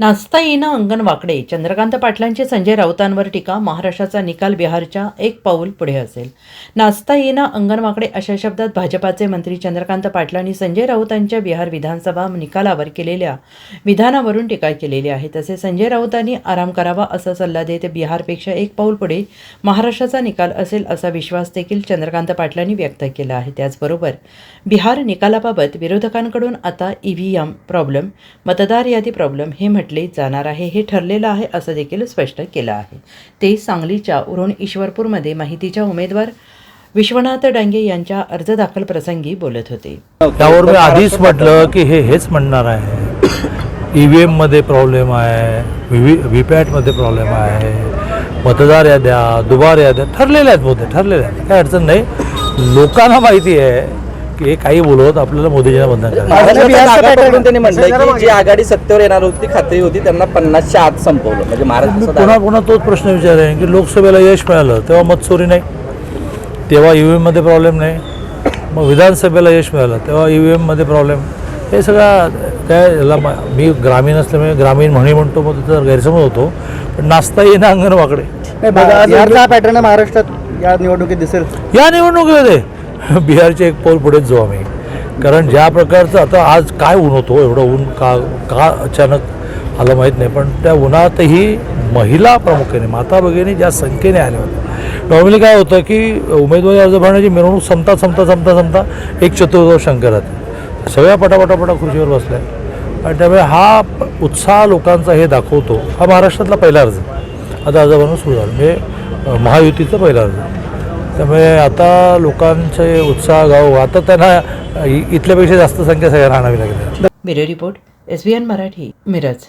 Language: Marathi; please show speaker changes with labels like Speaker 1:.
Speaker 1: नाचता येईना अंगण वाकडे. चंद्रकांत पाटलांची संजय राऊतांवर टीका. महाराष्ट्राचा निकाल बिहारच्या एक पाऊल पुढे असेल. नाचता येईना अंगण वाकडे अशा शब्दात भाजपाचे मंत्री चंद्रकांत पाटलांनी संजय राऊतांच्या बिहार विधानसभा निकालावर केलेल्या विधानावरून टीका केलेली आहे. तसे संजय राऊतांनी आराम करावा असा सल्ला देत बिहारपेक्षा एक पाऊल पुढे महाराष्ट्राचा निकाल असेल असा विश्वास देखील चंद्रकांत पाटलांनी व्यक्त केला आहे. त्याचबरोबर बिहार निकालाबाबत विरोधकांकडून आता ई व्ही एम प्रॉब्लेम मतदार यादी प्रॉब्लेम हे म्हटलं जाणार आहे हे ठरलेलं आहे असं देखील स्पष्ट केलं आहे. ते सांगलीच्या उरण ईश्वरपूरमध्ये माहितीच्या उमेदवार विश्वनाथ डांगे यांच्या अर्ज दाखल प्रसंगी बोलत होते.
Speaker 2: त्यावर मी आधीच म्हटलं की हे हेच म्हणणार आहे. ई व्ही एममध्ये प्रॉब्लेम आहे व्ही व्ही पॅटमध्ये प्रॉब्लेम आहे मतदार याद्या दुबार याद्या ठरलेल्या आहेत मोठे ठरलेल्या आहेत. काय अडचण नाही. लोकांना माहिती आहे हे काही बोलवत आपल्याला मोदीजींना बंधन करायचं.
Speaker 3: महाराष्ट्राचा नागाकडून त्यांनी म्हटलं की जी आघाडी सत्तेवर येणार होती खात्री होती त्यांना पन्नासच्या आत संपवलं. म्हणजे
Speaker 2: मी
Speaker 3: महाराष्ट्राचा
Speaker 2: पुन्हा पुन्हा तोच प्रश्न विचारेन की लोकसभेला यश मिळालं तेव्हा मतचोरी नाही. तेव्हा ई व्ही एममध्ये प्रॉब्लेम नाही. मग विधानसभेला यश मिळालं तेव्हा ई व्ही एममध्ये प्रॉब्लेम हे सगळं काय याला म- मी ग्रामीण असल्यामुळे ग्रामीण म्हणी म्हणतो मग त्याचा गैरसमज होतो. पण नाचता येणं अंगण वाकडे
Speaker 4: बिहारचा पॅटर्न महाराष्ट्रात या निवडणुकीत दिसेल.
Speaker 2: या निवडणुकीमध्ये. बिहारचे एक पाऊल पुढेच जाऊ आम्ही. कारण ज्या प्रकारचं आता आज काय ऊन होतो एवढं ऊन का का अचानक आलं माहीत नाही. पण त्या उन्हातही महिला प्रामुख्याने माता भगिनी ज्या संख्येने आल्या होत्या. नॉर्मली काय होतं की उमेदवारी अर्ज भरण्याची मिरवणूक संपता संपता संपता संपता एक चतुर्दश शंकर राहते सगळ्या पटापटापटा खुर्चीवर बसल्या आणि त्यामुळे हा उत्साह लोकांचा हे दाखवतो. हा महाराष्ट्रातला पहिला अर्ज. आता अर्ज भरणं सुरू झालं. म्हणजे महायुतीचा पहिला अर्ज. त्यामुळे आता लोकांचे उत्साह गाव आता त्यांना इथल्यापेक्षा जास्त संख्या सगळ्यांना आणावी लागेल.
Speaker 1: Bureau report S B N Marathi Miraj.